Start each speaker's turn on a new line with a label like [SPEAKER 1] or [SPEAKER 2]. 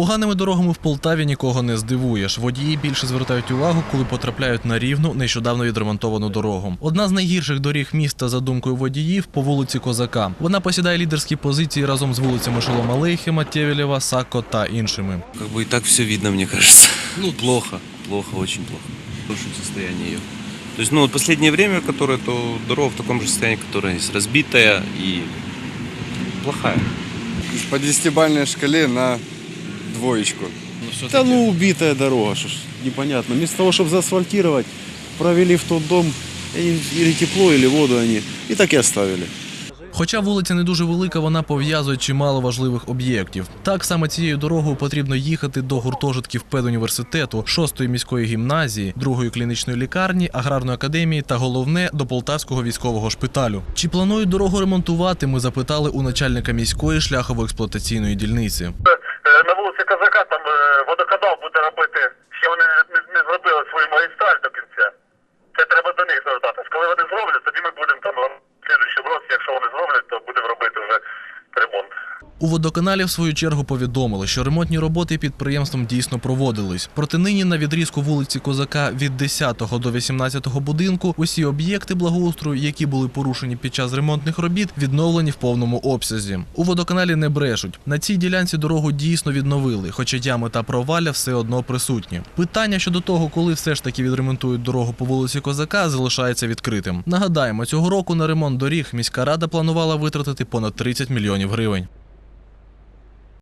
[SPEAKER 1] Поганими дорогами в Полтаві нікого не здивуєш. Водії більше звертають увагу, коли потрапляють на рівну, нещодавно відремонтовану дорогу. Одна з найгірших доріг міста, за думкою водіїв, по вулиці Козака. Вона посідає лідерські позиції разом з вулицями Шолома Лейхема, Тєвєлєва, Сако та іншими.
[SPEAKER 2] Как бы и так все видно, мне кажется. Ну, плохо, плохо, очень плохо. В хорошем состоянии ее. То есть, ну, вот последнее время, которое, то дорога в таком же состоянии, которая есть разбитая и плохая.
[SPEAKER 3] По десятибальной шкале на двоечку.
[SPEAKER 4] Да ну убитая дорога, что ж непонятно. Вместо того, чтобы заасфальтировать, провели в тот дом и- или тепло, или воду они. И так и оставили.
[SPEAKER 1] Хоча вулиця не дуже велика, вона пов'язує чимало важливих об'єктів. Так саме цією дорогою потрібно їхати до гуртожитків педуніверситету, 6-ї міської гімназії, 2-ї клінічної лікарні, аграрної академії та головне до полтавського військового шпиталю. Чи планують дорогу ремонтувати? Ми запитали у начальника міської шляхово-експлуатаційної дільниці.
[SPEAKER 5] Казака там е, водоканал буде робити. Ще вони не, не зробили свою магістраль до кінця. Це треба до них звертатись. Коли вони зроблять, тоді ми будемо там в слідчому році, якщо вони зроблять, то будемо робити вже ремонт.
[SPEAKER 1] У водоканалі в свою чергу повідомили, що ремонтні роботи підприємством дійсно проводились. Проте нині на відрізку вулиці Козака від 10 до 18 будинку усі об'єкти благоустрою, які були порушені під час ремонтних робіт, відновлені в повному обсязі. У водоканалі не брешуть. На цій ділянці дорогу дійсно відновили, хоча ями та провалля все одно присутні. Питання щодо того, коли все ж таки відремонтують дорогу по вулиці Козака, залишається відкритим. Нагадаємо, цього року на ремонт доріг міська рада планувала витратити понад 30 мільйонів гривень.